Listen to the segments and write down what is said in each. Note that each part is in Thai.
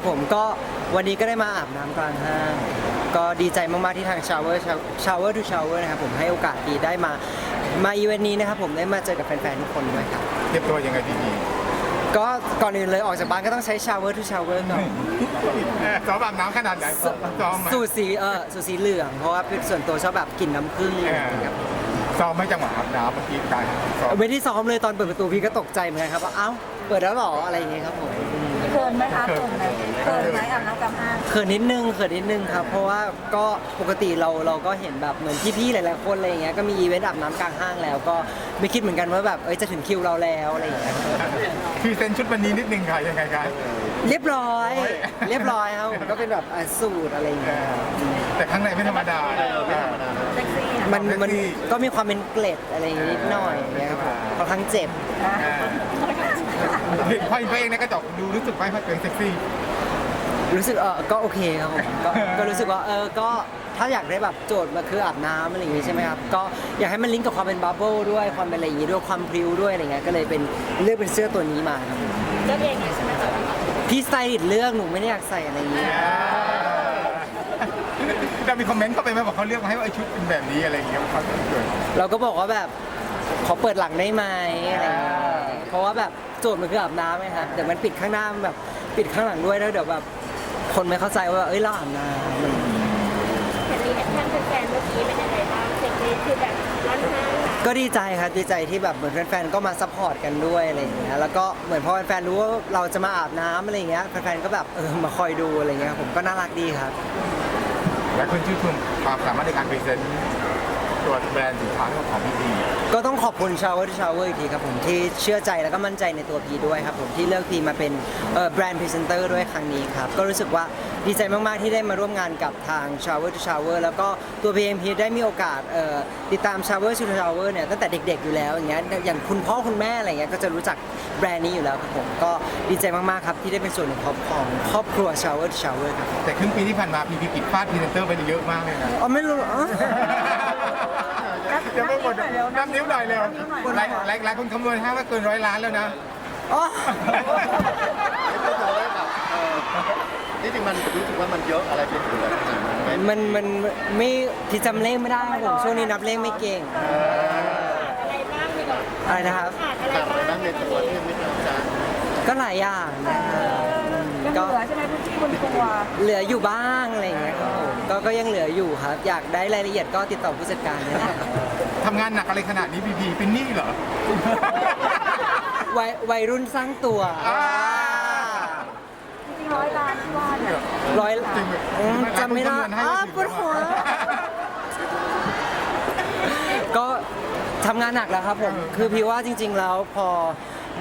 ครับผมก็วันนี้ก็ได้มาอาบน้ำกลางห้าง ก็ดีใจมากๆที่ทาง Shower Shower to Shower นะครับผมให้โอกาสดีได้มามาอีเวนต์นี้นะครับผมได้มาเจอกับแฟนๆทุกคนด้วยครับเตรียมตัวยังไงพี่พีก็ก่อนอื่นเลยออกจากบ้านก็ต้องใช้ Shower to Shower ก่อนเอ่อซ้อมอาบน้ำขนาดไหนซ้อมไหมสูตรสีเออสูตรสีเหลืองเพราะว่าเป็นส่วนตัวชอบแบบกลิ่นน้ำผึ้งเออครับซ้อมไม่จังหวะอาบน้ำเมื่อกี้การซ้อมไม่ได้ซ้อมเลยตอนเปิดประตูพี่ก็ตกใจเหมือนกันครับว่าเอ้าเปิดแล้วเหรออะไรอย่างเงี้ยครับผมอืม เกินไหมคะเกินไหมเกินไหมอาบน้ำกลางห้างเขินนิดนึงเขินนิดนึงครับ เพราะว่าก็ปกติเราเราก็เห็นแบบเหมือนพี่ๆหลายๆคนอะไรอย่างเงี้ยก็มีอีเวนต์อาบน้ำกลางห้างแล้ว ก็ไม่คิดเหมือนกันว่าแบบเอ้ยจะถึงคิวเราแล้วอะไรอย่างเงี้ยพรีเซนต์ชุดวันนี้นิดนึงค่ะยังไงคะเรียบร้อยโอ้ยเรียบร้อยครับผมก็เป็นแบบอะสูตรอะไรอย่างเงี้ยแต่ข้างในไม่ธรรมดา เซ็กซี่อะ มันมันเซ็กซี่ก็มีความเป็นเกล็ดอะไรอย่างงี้นิดหน่อยอย่างเงี้ยครับผมค่อนข้างเจ็บนะเออเห็นพ่อเองในกระจกดูรู้สึกไหมว่าตัวเองเซ็กซี่ รู้สึกเออก็โอเคครับผมก็ก็รู้สึกว่าเออก็ถ้าอยากได้แบบโจทย์มาคืออาบน้ำอะไรอย่างงี้ใช่ไหมครับก็อยากให้มันลิงก์กับความเป็นบับเบิลด้วยความเป็นอะไรอย่างงี้ด้วยความพริ้วด้วยอะไรเงี้ยก็เลยเป็นเลือกเป็นเสื้อตัวนี้มาครับเลือกเองเลยใช่ไหมคะพี่สไตลิสต์เลือกหนูไม่ได้อยากใส่อะไรอย่างงี้ จะมีคอมเมนต์เข้าไปไหมบอกเขาเลือกมาให้ว่าไอชุดเป็นแบบนี้อะไรอย่างเงี้ยเขาเกิด เราก็บอกว่าแบบขอเปิดหลังได้ไหมอะไรอย่างเงี้ยเพราะว่าแบบโจทย์มันคืออาบน้ำไงครับเดี๋ยวมันปิดข้างหน้ามันแบบปิดข้างหลังด้วยแล้วเดี๋ยวแบบคนไม่เข้าใจว่าเอ้ยเราอาบน้ำมันเห็นรีแอคชั่นแฟนๆเมื่อกี้เป็นยังไงบ้างเซ็กซี่คือแบบร้อนห้างค่ะก็ดีใจครับดีใจที่แบบเหมือนแฟนๆก็มาซัพพอร์ตกันด้วยอะไรอย่างเงี้ยแล้วก็เหมือนพอแฟนๆรู้ว่าเราจะมาอาบน้ำอะไรอย่างเงี้ยแฟนๆก็แบบเออมาคอยดูอะไรเงี้ยผมก็น่ารักดีครับ แลายคนชื่นชมความสามารถในการพรีเซนต์ ตัวแบรนด์สินค้าของพี่พีก็ต้องขอบคุณ Shower to Shower อีกทีครับผมที่เชื่อใจแล้วก็มั่นใจในตัวพีด้วยครับผมที่เลือกพีมาเป็นแบรนด์พรีเซนเตอร์ด้วยครั้งนี้ครับ ก็รู้สึกว่าดีใจมาก ๆ ที่ได้มาร่วมงานกับทาง Shower to Shower แล้วก็ตัวพีเองพีได้มีโอกาสเอ่อติดตาม Shower to Shower เนี่ยตั้งแต่เด็ก ๆ อยู่แล้วอย่างเงี้ยอย่างคุณพ่อคุณแม่อะไรเงี้ยก็จะรู้จักแบรนด์นี้อยู่แล้วครับผมก็ดีใจมาก ๆ ครับที่ได้เป็นส่วนหนึ่งของของครอบครัว Shower to Shower ครับแต่ครึ่งปีที่ผ่านมาพีพีปิดฟาดพรีเซนเตอร์ไปเยอะมากเลยนะอ๋อไม่รู้ เหรออ๋อจะไม่หมดน้ำนิ้วหน่อยเร็วหลายหลายหลายคนคำนวณให้ว่าเกินร้อยล้านแล้วนะอ๋อที่จริงมันรู้สึกว่ามันเยอะอะไรเป็นเหลือขนาดนั้นไหมมันมันไม่ที่จำเลขไม่ได้ครับผมช่วงนี้นับเลขไม่เก่งอะไรบ้างดีกว่าอะไรนะครับ ขาดอะไรขาดอะไรบ้าบ้างงในตัวที่ยังไม่ทำจานก็หลายอย่างนะครับยังก็เหลือใช่ไหมพื้นที่บนตัวเหลืออยู่บ้างอะไรอย่างเงี้ยครับผมก็ก็ยังเหลืออยู่ครับ อยากได้รายละเอียดก็ติดต่อผู้จัดการได้นะครับ ทำงานหนักอะไรขนาดนี้พีพีเป็นหนี้เหรอ วัยวัยรุ่นสร้างตัวอ่า จริงๆร้อยล้านที่ว่าเนี่ยร้อยจริงไหมอืมจำไม่ได้หลายคนคำนวณให้อ้าว่าปวดหัว ก็ทำงานหนักแล้วครับผม คือพี่ว่าจริง ๆ แล้วพอ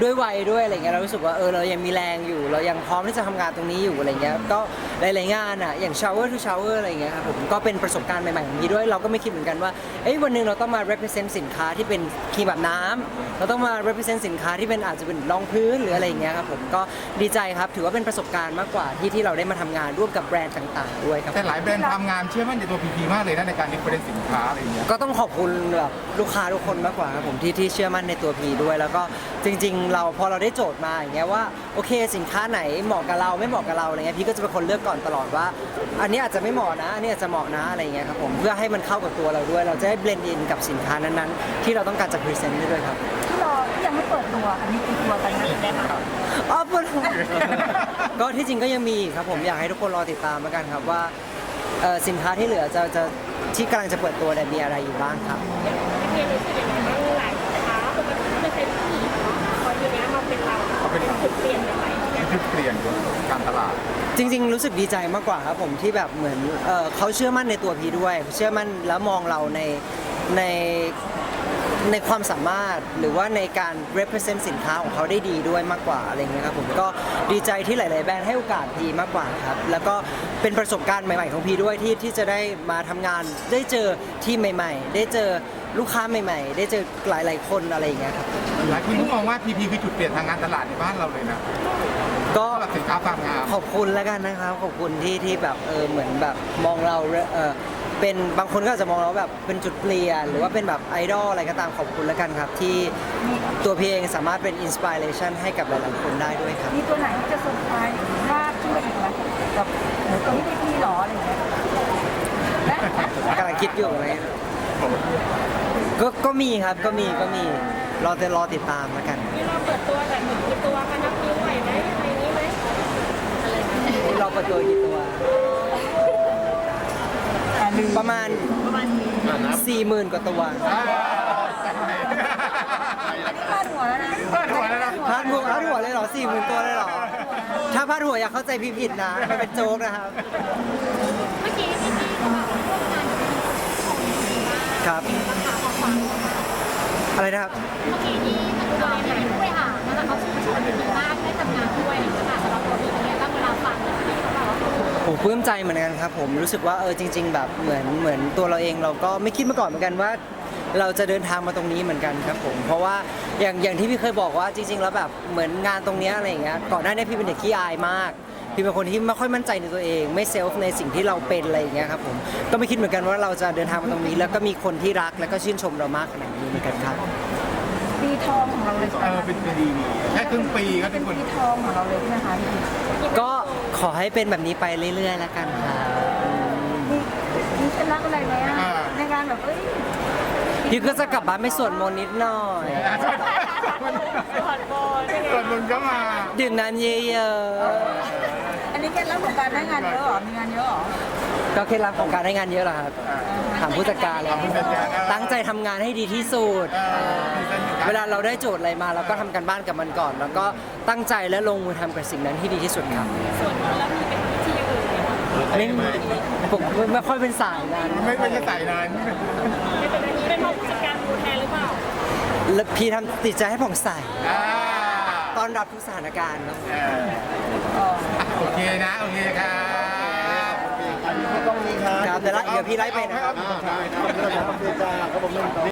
ด้วยวัยด้วยอะไรเงี้ยเรารู้สึกว่าเออเรายังมีแรงอยู่ เรายังพร้อมที่จะทำงานตรงนี้อยู่อะไรเงี้ย ก็ หลายๆงานอะอย่าง shower to shower อะไรเงี้ยครับผมก็เป็นประสบการณ์ใหม่ๆของพี่ด้วยเราก็ไม่คิดเหมือนกันว่าเอ้ยวันหนึ่งเราต้องมา represent สินค้าที่เป็นครีมแบบน้ำเราต้องมา represent สินค้าที่เป็นอาจจะเป็นรองพื้นหรืออะไรเงี้ยครับผมก็ดีใจครับถือว่าเป็นประสบการณ์มากกว่าที่ที่เราได้มาทำงานร่วมกับแบรนด์ต่างๆด้วยครับ แต่หลายแบรนด์ทำงานเชื่อมั่นในตัวพีพีมากเลยนะในการดิฟเฟอเรนซ์สินค้าอะไรอย่างเงี้ย ก็ต้องขอบคุณแบบลูกค้าทุกคนมากกว่าครับผมที่ที่เชื่อมั่นในตัวพีด้วย แล้วก็จริง ๆ เราพอเราได้โจทย์มาอย่างเงี้ยว่าโอเคสินค้าไหนเหมาะกับเราไม่เหมาะกับเราอะไรเงี้ยพี่ก็จะเป็นคนเลือกก่อนตลอดว่า อันนี้อาจจะไม่เหมาะนะอันนี้อาจจะเหมาะนะอะไรเงี้ยครับผมเพื่อให้มันเข้ากับตัวเราด้วย เราจะได้เบลนด์อินกับสินค้านั้นๆ ที่เราต้องการจะพรีเซนต์ด้วยครับที่รอที่ยังไม่เปิดตัวอันนี้เป็นตัวกันนะได้ไหมคะอ๋อปวดหัวก็ที่จริงก็ยังมีอีกครับผมอยากให้ทุกคนรอติดตามแล้วกันครับว่าเอ่อสินค้าที่เหลือจะจะที่กำลังจะเปิดตัวเนี่ยมีอะไรอยู่บ้างครับเพียงรู้สึกยังไงบ้างหลายสินค้าปกติจะเป็นผู้หญิงเนาะพอทีเนี้ยมาเป็นเราเขาเป็นจุดเปลี่ยนไปไหม จุดเปลี่ยนการตลาด จริง ๆ รู้สึกดีใจมากกว่าครับผมที่แบบเหมือนเอ่อเขาเชื่อมั่นในตัวพีด้วย เชื่อมั่นแล้วมองเราในในในความสามารถหรือว่าในการ represent สินค้าของเขาได้ดีด้วยมากกว่าอะไรเงี้ยครับผมก็ดีใจที่หลาย ๆ แบรนด์ให้โอกาสพีมากกว่าครับ แล้วก็เป็นประสบการณ์ใหม่ ๆ ของพีด้วยที่ที่จะได้มาทำงานได้เจอทีมใหม่ ๆ ได้เจอ ลูกค้าใหม่ ๆ ได้เจอหลายๆคนอะไรอย่างเงี้ยครับหลายคนก็มองว่าพีพีคือจุดเปลี่ยนทางการตลาดในบ้านเราเลยนะก็สินค้าความงาม ขอบคุณแล้วกันนะครับ ขอบคุณที่ที่แบบเออเหมือนแบบมองเราเออเป็นบางคนก็จะมองเราแบบเป็นจุดเปลี่ยน หรือว่าเป็นแบบไอดอลอะไรก็ตามขอบคุณแล้วกันครับ ที่ตัวเพลงสามารถเป็นอินสปิเรชันให้กับหลายๆคนได้ด้วยครับ มีตัวไหนที่จะเซอร์ไพรส์ภาพขึ้นมาอีกไหมแบบหรือตัวนี้พี่พีหรออะไรอย่างเงี้ยได้ไกำลังคิดอยู่ไหม ก็มีครับก็มีก็มีรอจะรอติดตามแล้วกันมีเราเปิดตัวแบบหนึ่งคือตัวกันนับนิ้วไหวไหมอะไรนี้ไหมเราเปิดตัวกี่ตัวอ่าลืมประมาณประมาณนี้4 0,000กว่าตัวพาดหัวแล้วนะพาดหัวแล้วนะพาดหัวพาดหัวเลยเหรอ4 0,000ตัวเลยเหรอ ถ้าพาดหัวอย่าเข้าใจผิดๆนะ มันเป็นโจ๊กนะครับ เมื่อกี้ ครับ อะไรนะครับ เมื่อกี้ที่ทางเราเนี่ยผู้บริหารนะคะเขาชื่นชมดีมากได้ทำงานด้วยนะคะสำหรับตัวพี่เนี่ยตั้งเวลาฟังเนี่ยเขาบอกว่าผมปลื้มใจเหมือนกันครับ ผมรู้สึกว่าเออจริง ๆ แบบเหมือนเหมือนตัวเราเองเราก็ไม่คิดมาก่อนเหมือนกันว่า เราจะเดินทางมาตรงนี้เหมือนกันครับผมเพราะว่าอย่างอย่างที่พี่เคยบอกว่าจริง ๆ แล้วแบบเหมือนงานตรงเนี้ยอะไรอย่างเงี้ยก่อนหน้านี้พี่เป็นเด็กขี้อายมาก พี่เป็นคนที่ไม่ค่อยมั่นใจในตัวเอง ไม่เซลฟ์ในสิ่งที่เราเป็นอะไรอย่างเงี้ยครับผมก็ไม่คิดเหมือนกันว่าเราจะเดินทางมาตรงนี้ แล้วก็มีคนที่รักแล้วก็ชื่นชมเรามากขนาดนี้เหมือนกันครับปีทองของเราเลยใช่ไหเอมอคะเป็นปีดีแค่ครึ่งปีก็เป็เป็นนคนปีทองของเราเลยใช่ไหมคะพี่ก็ขอให้เป็นแบบนี้ไปเรื่อยๆแล้วกันครับมีมีเคล็ดลับอะไรไหมอะในการแบบเอ้ยพี่ก็จะกลับบ้านไปสวดมนต์นิดหน่อย ส่วนมึงก็มา ดื่มน้ำเยอะอันนี้เคล็ดลับของการได้งานเยอะเหรอ มีงานเยอะเหรอ ๆก็เคล็ดลับของการได้งานเยอะเหรอครับถามผู้จัดการเลยตั้งใจทำงานให้ดีที่สุดเวลาเราได้โจทย์อะไรมาเราก็ทำกันบ้านกับมันก่อน แล้วก็ตั้งใจและลงมือทำกับสิ่งนั้นให้ดีที่สุดครับส่วนนี้แล้วมีเป็นวิธีอื่นไหมคะไม่ผมไม่ค่อยเป็นสายนั้นไม่ไม่ใช่สายนั้น ไม่เป็นอันนี้เป็นเพร แล้วพี่ทำติดใจให้ผมใส่อ่าต้อนรับทุกสถานการณ์เนอะเออโอเคนะ โอเคครับต้องมีครับครับเดี๋ยวละเดี๋ยวพี่ไล่ไปนะครับอ่าได้ครับเดี๋ยวเราจะทำเพื่อจ้าครับผม